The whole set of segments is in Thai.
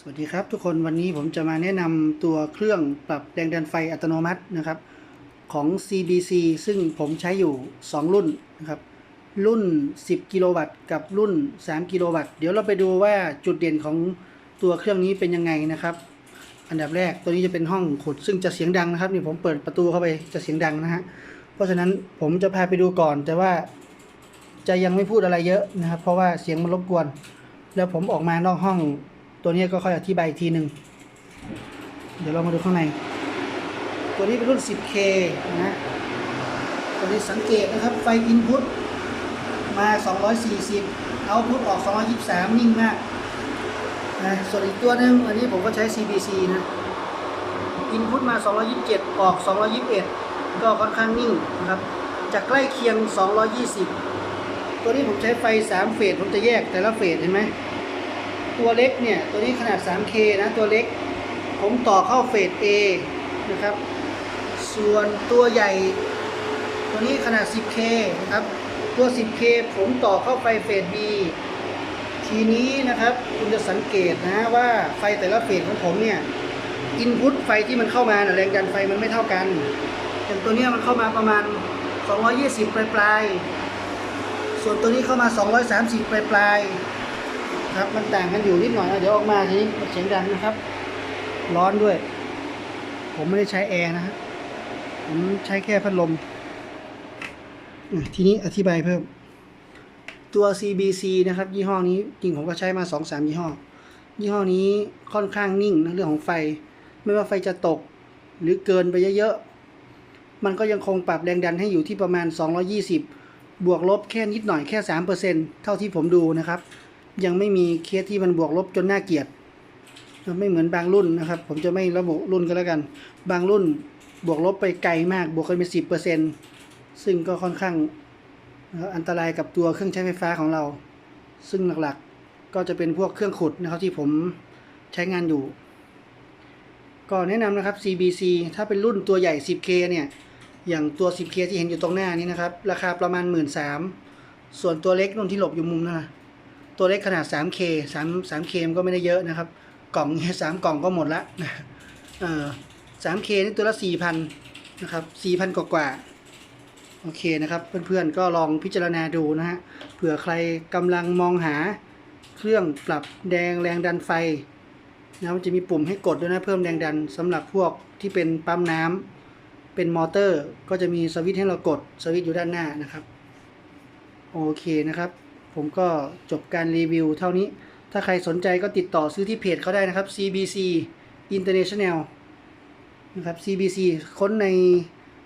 สวัสดีครับทุกคนวันนี้ผมจะมาแนะนำตัวเครื่องปรับแรงดันไฟอัตโนมัตินะครับของ CBC ซึ่งผมใช้อยู่ 2 รุ่นนะครับรุ่น 10 กิโลวัตต์กับรุ่น 3 กิโลวัตต์เดี๋ยวเราไปดูว่าจุดเด่นของตัวเครื่องนี้เป็นยังไงนะครับ อันดับแรกตัวนี้จะเป็นห้องขุดซึ่งจะเสียงดังนะครับนี่ผมเปิดประตูเข้าไปจะเสียงดังนะฮะเพราะฉะนั้นผมจะพาไปดูก่อน แต่ว่าจะยังไม่พูดอะไรเยอะนะครับ เพราะว่าเสียงมันรบกวน แล้วผมออกมานอกห้อง ตัวนี้ก็ค่อยอธิบายอีกทีหนึ่งเดี๋ยวเรามาดูข้างใน ตัวนี้เป็นรุ่น 10K นะตัวนี้สังเกตนะครับไฟอินพุตมา 240เอาพุตออก 223 นิ่งมากนะส่วนอีกตัวนึงอันนี้ผมก็ใช้ CBC นะอินพุตมา 227 ออก 221 ก็ค่อนข้างนิ่งนะครับจะใกล้เคียง 220 ตัวนี้ผมใช้ไฟ 3 เฟสผมจะแยกแต่ละเฟสเห็นไหม ตัวเล็กเนี่ยตัวนี้ขนาด 3K นะตัวเล็ก ผมต่อเข้าเฟส A นะครับ ส่วนตัวใหญ่ ตัวนี้ขนาด 10K นะครับ ตัว 10K ผมต่อเข้าไปเฟส B ทีนี้นะครับคุณจะสังเกตนะว่าไฟแต่ละเฟสของผมเนี่ยอินพุตไฟที่มันเข้ามานะแรงดันไฟมันไม่เท่ากัน อย่างตัวเนี้ยมันเข้ามาประมาณ 220 ปลายปลายส่วนตัวนี้เข้ามา 230 ปลายปลาย ครับ มันต่างกันอยู่นิดหน่อยนะเดี๋ยวออกมาทีนี้มันเสียงดังนะครับ ร้อนด้วย ผมไม่ได้ใช้แอร์นะฮะผมใช้แค่พัดลมทีนี้อธิบายเพิ่ม ตัว CBC นะครับ ยี่ห้อนี้จริงผมก็ใช้มา2-3ยี่ห้อ ยี่ห้อนี้ค่อนข้างนิ่งนะเรื่องของไฟ ไม่ว่าไฟจะตก หรือเกินไปเยอะๆ มันก็ยังคงปรับแรงดันให้อยู่ที่ประมาณ 220 บวกลบแค่นิดหน่อยแค่ 3%เท่าที่ผมดูนะครับ ยังไม่มีเคสที่มันบวกลบจนน่าเกลียดไม่เหมือนบางรุ่นนะครับ ผมจะไม่ระบุรุ่นก็แล้วกัน บางรุ่นบวกลบไปไกลมาก บวกกันเป็นสิบเปอร์เซ็นซึ่งก็ค่อนข้างอันตรายกับตัวเครื่องใช้ไฟฟ้าของเรา ซึ่งหลักๆก็จะเป็นพวกเครื่องขุดนะครับที่ผมใช้งานอยู่ ก็แนะนำนะครับ CBC ถ้าเป็นรุ่นตัวใหญ่ 10K เนี่ย อย่างตัว 10K ที่เห็นอยู่ตรงหน้านี้นะครับ ราคาประมาณ 1 3ื่นส่วนตัวเล็กนุ่นที่หลบอยู่มุมนั่นนะ ตัวเล็กขนาด 3K 3 3K มันก็ไม่ได้เยอะนะครับ กล่องเนี่ยสามกล่องก็หมดละเออสามเคนี่ตัวละสี่พันะครับสี่พันกว่าๆโอเคนะครับ เพื่อนๆก็ลองพิจารณาดูนะฮะเผื่อใครกำลังมองหาเครื่องปรับแดงแรงดันไฟนะมันจะมีปุ่มให้กดด้วยนะเพิ่มแรงดันสำหรับพวกที่เป็นปั๊มน้ำเป็นมอเตอร์ ก็จะมีสวิตช์ให้เรากดสวิตช์อยู่ด้านหน้านะครับ โอเคนะครับ ผมก็จบการรีวิวเท่านี้ ถ้าใครสนใจก็ติดต่อซื้อที่เพจเขาได้นะครับ CBC International นะครับ CBC ค้นใน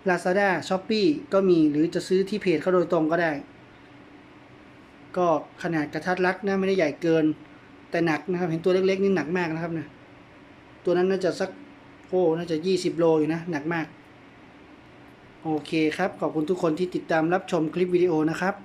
Lazada Shopee ก็มีหรือจะซื้อที่เพจเขาโดยตรงก็ได้ ก็ขนาดกระทัดรัดนะไม่ได้ใหญ่เกิน แต่หนักนะครับ เห็นตัวเล็กๆนี่หนักมากนะครับนะตัวนั้นน่าจะสักโอ้น่าจะ 20 โลอยู่นะ หนักมาก โอเคครับ ขอบคุณทุกคนที่ติดตามรับชมคลิปวิดีโอนะครับ